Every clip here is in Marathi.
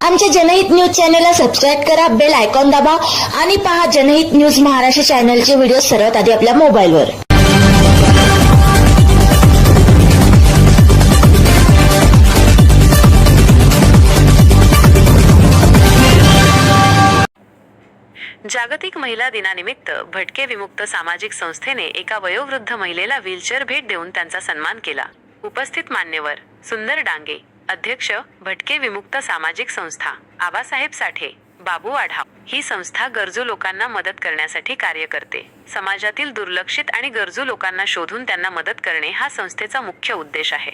आमच्या जनहित न्यूज चॅनलला सबस्क्राईब करा बेल आयकॉन दाबा आणि पहा जनहित न्यूज महाराष्ट्र चॅनलचे व्हिडिओ सर्वात आधी आपल्या मोबाईलवर. जागतिक महिला दिनानिमित्त भटके विमुक्त सामाजिक संस्थेने एका वयोवृद्ध महिलेला व्हीलचेअर भेट देऊन त्यांचा सन्मान केला. उपस्थित मान्यवर सुंदर डांगे. अध्यक्ष भटके विमुक्त सामाजिक संस्था आबासाहेब साठे बाबू आढाव. ही संस्था गरजू लोकांना मदत करण्यासाठी कार्य करते. समाजातील दुर्लक्षित आणि गरजू लोकांना शोधून त्यांना मदत करणे हा संस्थेचा मुख्य उद्देश आहे.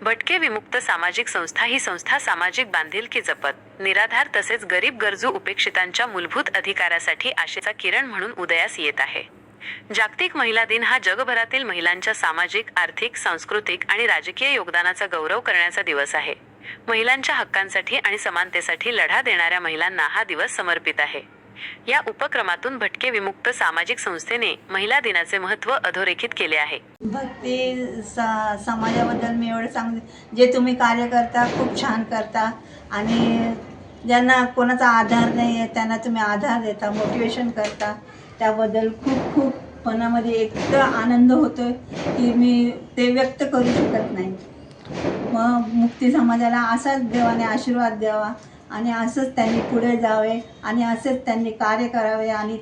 भटके विमुक्त सामाजिक संस्था ही संस्था सामाजिक बांधिलकी जपत निराधार तसेच गरीब गरजू उपेक्षितांच्या मूलभूत अधिकारासाठी आशेचा किरण म्हणून उदयास येत आहे. जागतिक महिला दिन हा जगभरातील महिलांच्या सामाजिक आर्थिक सांस्कृतिक आणि राजकीय योगदानाचा गौरव करण्याचा दिवस आहे. महिलांच्या हक्कांसाठी आणि समानतेसाठी लढा देणाऱ्या महिलांना हा दिवस समर्पित आहे. या उपक्रमातून भटके विमुक्त सामाजिक संस्थेने महिला दिनाचे महत्त्व अधोरेखित केले आहे. भक्ती सा समाजाबद्दल मी एवढं सांग जे तुम्ही कार्य करता खूप छान करता आणि ज्यांना कोणाचा आधार नाही आहे त्यांना तुम्ही आधार देता मोटिवेशन करता. त्याबद्दल खूप खूप मनामध्ये इतकं आनंद होतो की मी ते व्यक्त करू शकत नाही. मग मुक्ती समाजाला असाच देवाने आशीर्वाद द्यावा आणि असंच त्यांनी पुढे जावे आणि असेच त्यांनी कार्य करावे आणि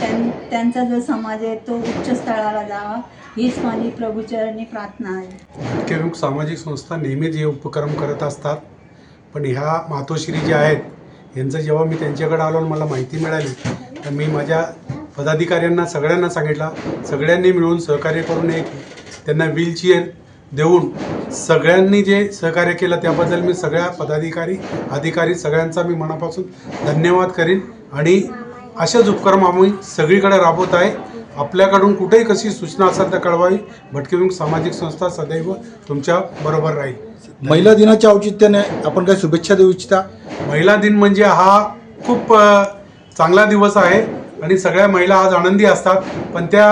त्यां त्यांचा जो समाज आहे तो उच्च स्थळाला जावा. हीच माझी प्रभूचरणी प्रार्थना आहे. मुख्य सामाजिक संस्था नेहमीच हे उपक्रम करत असतात पण ह्या मातोश्री ज्या आहेत यांचं जेव्हा मी त्यांच्याकडे आलो मला माहिती मिळाली तर मी माझ्या पदाधिकाऱ्यांना सगळ्यांना सांगितलं. सगळ्यांनी मिळून सहकार्य करून एक त्यांना व्हीलचेअर देऊन सगळ्यांनी जे सहकार्य केलं त्याबद्दल मी सगळ्या पदाधिकारी अधिकारी सगळ्यांचा मी मनापासून धन्यवाद करीन. आणि असेच उपक्रम आम्ही सगळीकडे राबवत आहे. आपल्याकडून कुठेही कशी सूचना असेल तर कळवावी. भटकेविमुक्त सामाजिक संस्था सदैव तुमच्या बरोबर राहील. महिला दिनाच्या औचित्याने आपण काय शुभेच्छा देऊ इच्छिता? महिला दिन म्हणजे हा खूप चांगला दिवस आहे. आणि सगळ्या महिला आज आनंदी असतात पण त्या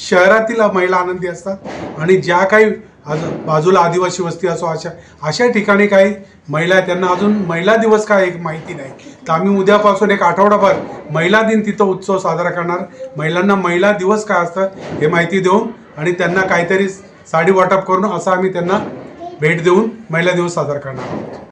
शहरातील महिला आनंदी असतात. आणि ज्या काही आज बाजूला आदिवासी वस्ती असो अशा अशा ठिकाणी काही महिला आहेत. त्यांना अजून महिला दिवस काय एक माहिती नाही. तर आम्ही उद्यापासून एक आठवडाभर महिला दिन तिथं उत्सव साजरा करणार. महिलांना महिला दिवस काय असतं हे माहिती देऊन आणि त्यांना काहीतरी साडी वाटप करून असं आम्ही त्यांना भेट देऊन महिला दिवस साजरा करणार आहोत.